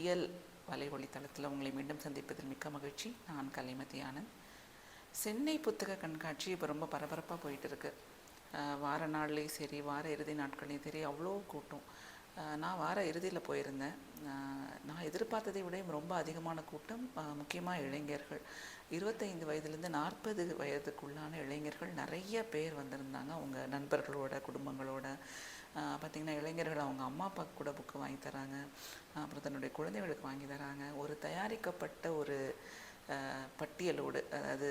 இயல் வலைத்தளத்தில் உங்களை மீண்டும் சந்திப்பதில் மிக்க மகிழ்ச்சி. நான் கலைமதி ஆனந்த். சென்னை புத்தக கண்காட்சி இப்போ ரொம்ப பரபரப்பாக போயிட்டு இருக்கு வார நாள்லேயும் சரி வார இறுதி நாட்கள்லேயும் சரி அவ்வளோ கூட்டம். நான் வார இறுதியில் போயிருந்தேன். நான் எதிர்பார்த்ததை விட ரொம்ப அதிகமான கூட்டம் முக்கியமாக இளைஞர்கள். இருபத்தைந்து வயதுலேருந்து நாற்பது வயதுக்குள்ளான இளைஞர்கள் நிறைய பேர் வந்திருந்தாங்க. அவங்க நண்பர்களோட குடும்பங்களோட பார்த்திங்கன்னா இளைஞர்கள் அவங்க அம்மா அப்பா கூட புக்கு வாங்கி தராங்க. அப்புறம் தன்னுடைய குழந்தைகளுக்கு வாங்கி தராங்க. ஒரு தயாரிக்கப்பட்ட ஒரு பட்டியலோடு அதாவது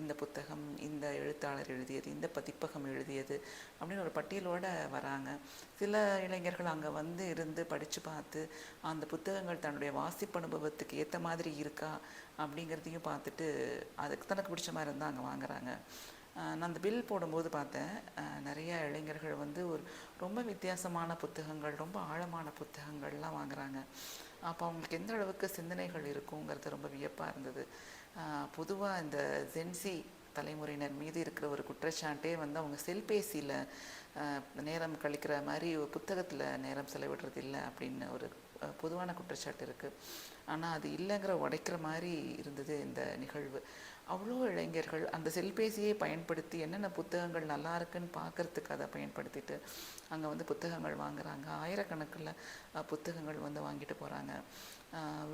இந்த புத்தகம் இந்த எழுத்தாளர் எழுதியது இந்த பதிப்பகம் எழுதியது அப்படின்னு ஒரு பட்டியலோடு வராங்க. சில இளைஞர்கள் அங்கே வந்து இருந்து படித்து பார்த்து அந்த புத்தகங்கள் தன்னுடைய வாசிப்பு அனுபவத்துக்கு ஏற்ற மாதிரி இருக்கா அப்படிங்கிறதையும் பார்த்துட்டு அதுக்கு தனக்கு பிடிச்ச மாதிரி இருந்தால் அங்கே வாங்குறாங்க. நான் அந்த பில் போடும்போது பார்த்தேன். நிறையா நிறைய இளைஞர்கள் வந்து ஒரு ரொம்ப வித்தியாசமான புத்தகங்கள் ரொம்ப ஆழமான புத்தகங்கள்லாம் வாங்குறாங்க. அப்போ அவங்களுக்கு எந்த அளவுக்கு சிந்தனைகள் இருக்குங்கிறது ரொம்ப வியப்பாக இருந்தது. பொதுவாக இந்த ஜென்சி தலைமுறையினர் மீது இருக்கிற ஒரு குற்றச்சாட்டே வந்து அவங்க செல்பேசியில் நேரம் கழிக்கிற மாதிரி ஒரு புத்தகத்தில் நேரம் செலவிடுறது இல்லை அப்படின்னு ஒரு பொதுவான குற்றச்சாட்டு இருக்குது ஆனால் அது இல்லைங்கிற உடைக்கிற மாதிரி இருந்தது இந்த நிகழ்வு. அவ்வளோ இளைஞர்கள் அந்த செல்பேசியை பயன்படுத்தி என்னென்ன புத்தகங்கள் நல்லா இருக்குன்னு பார்க்கறதுக்கு அதை பயன்படுத்திட்டு அங்கே வந்து புத்தகங்கள் வாங்குறாங்க. ஆயிரக்கணக்கில் புத்தகங்கள் வந்து வாங்கிட்டு போகிறாங்க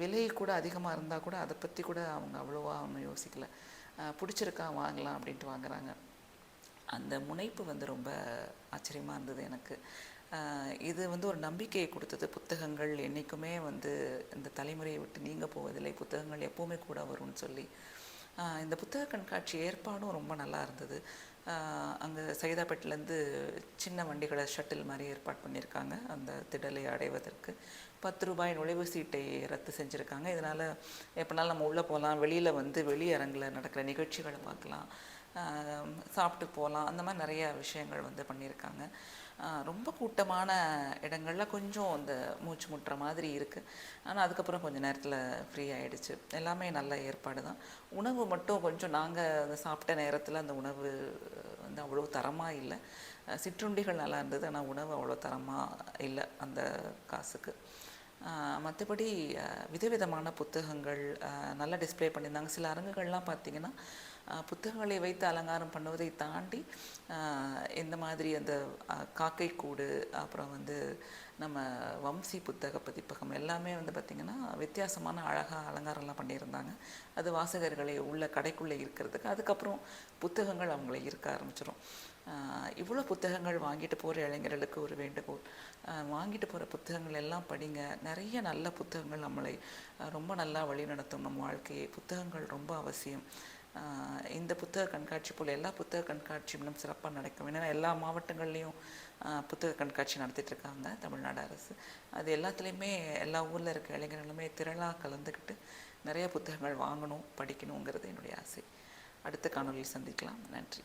விலை கூட அதிகமாக இருந்தால் கூட அதை பற்றி கூட அவங்க அவ்வளோவா ஒன்றும் யோசிக்கல. பிடிச்சிருக்கா வாங்கலாம் அப்படின்ட்டு வாங்குறாங்க. அந்த முனைப்பு வந்து ரொம்ப ஆச்சரியமாக இருந்தது எனக்கு. இது வந்து ஒரு நம்பிக்கையை கொடுத்தது. புத்தகங்கள் என்றைக்குமே வந்து இந்த தலைமுறையை விட்டு நீங்கள் போவதில்லை. புத்தகங்கள் எப்போவுமே கூட வரும்னு சொல்லி. இந்த புத்தக கண்காட்சி ஏற்பாடும் ரொம்ப நல்லா இருந்தது. அங்கே சைதாப்பேட்டிலேருந்து சின்ன வண்டிகளை ஷட்டில் மாதிரி ஏற்பாடு பண்ணியிருக்காங்க. அந்த திடலை அடைவதற்கு பத்து ரூபாய் நுழைவு சீட்டை ரத்து செஞ்சுருக்காங்க. இதனால் எப்போனாலும் நம்ம உள்ளே போகலாம். வெளியில் வந்து வெளியரங்கில் நடக்கிற நிகழ்ச்சிகளை பார்க்கலாம். சாப்பிட்டு போகலாம். அந்த மாதிரி நிறைய விஷயங்கள் வந்து பண்ணியிருக்காங்க. ரொம்ப கூட்டமான இடங்களில் கொஞ்சம் அந்த மூச்சு முட்டுற மாதிரி இருக்குது ஆனால் அதுக்கப்புறம் கொஞ்சம் நேரத்தில் ஃப்ரீ ஆகிடுச்சு எல்லாமே நல்ல ஏற்பாடு தான். உணவு மட்டும் கொஞ்சம் நாங்கள் சாப்பிட்ட நேரத்தில் அந்த உணவு வந்து அவ்வளோ தரமாக இல்லை. சிற்றுண்டிகள் நல்லா இருந்தது. ஆனால் உணவு அவ்வளோ தரமாக இல்லை அந்த காசுக்கு. மற்றபடி விதவிதமான புத்தகங்கள் நல்லா டிஸ்ப்ளே பண்ணியிருந்தாங்க. சில அரங்குகள்லாம் பார்த்திங்கன்னா புத்தகங்களை வைத்து அலங்காரம் பண்ணுவதை தாண்டி எந்த இந்த மாதிரி அந்த காக்கை கூடு அப்புறம் வந்து நம்ம வம்சி புத்தக பதிப்பகம் எல்லாமே வந்து பார்த்திங்கன்னா வித்தியாசமான அழகாக அலங்காரம்லாம் பண்ணியிருந்தாங்க. அது வாசகர்களை உள்ள கடைக்குள்ளே இருக்கிறதுக்கு அதுக்கப்புறம் புத்தகங்கள் அவங்களை இருக்க ஆரம்பிச்சிடும் இவ்வளோ புத்தகங்கள் வாங்கிட்டு போகிற இளைஞர்களுக்கு ஒரு வேண்டுகோள். வாங்கிட்டு போகிற புத்தகங்கள் எல்லாம் படிங்க. நிறைய நல்ல புத்தகங்கள் நம்மளை ரொம்ப நல்லா வழிநடத்தும் நம்ம வாழ்க்கையை. புத்தகங்கள் ரொம்ப அவசியம். இந்த புத்தக கண்காட்சி போல் எல்லா புத்தக கண்காட்சியும் இன்னும் சிறப்பாக நடக்கும். ஏன்னா எல்லா மாவட்டங்கள்லேயும் புத்தக கண்காட்சி நடத்திட்டுருக்காங்க தமிழ்நாடு அரசு. அது எல்லாத்துலேயுமே எல்லா ஊரில் இருக்க இளைஞர்களுமே திரளாக கலந்துக்கிட்டு நிறைய புத்தகங்கள் வாங்கணும் படிக்கணுங்கிறது என்னுடைய ஆசை. அடுத்த காணொலியில் சந்திக்கலாம். நன்றி.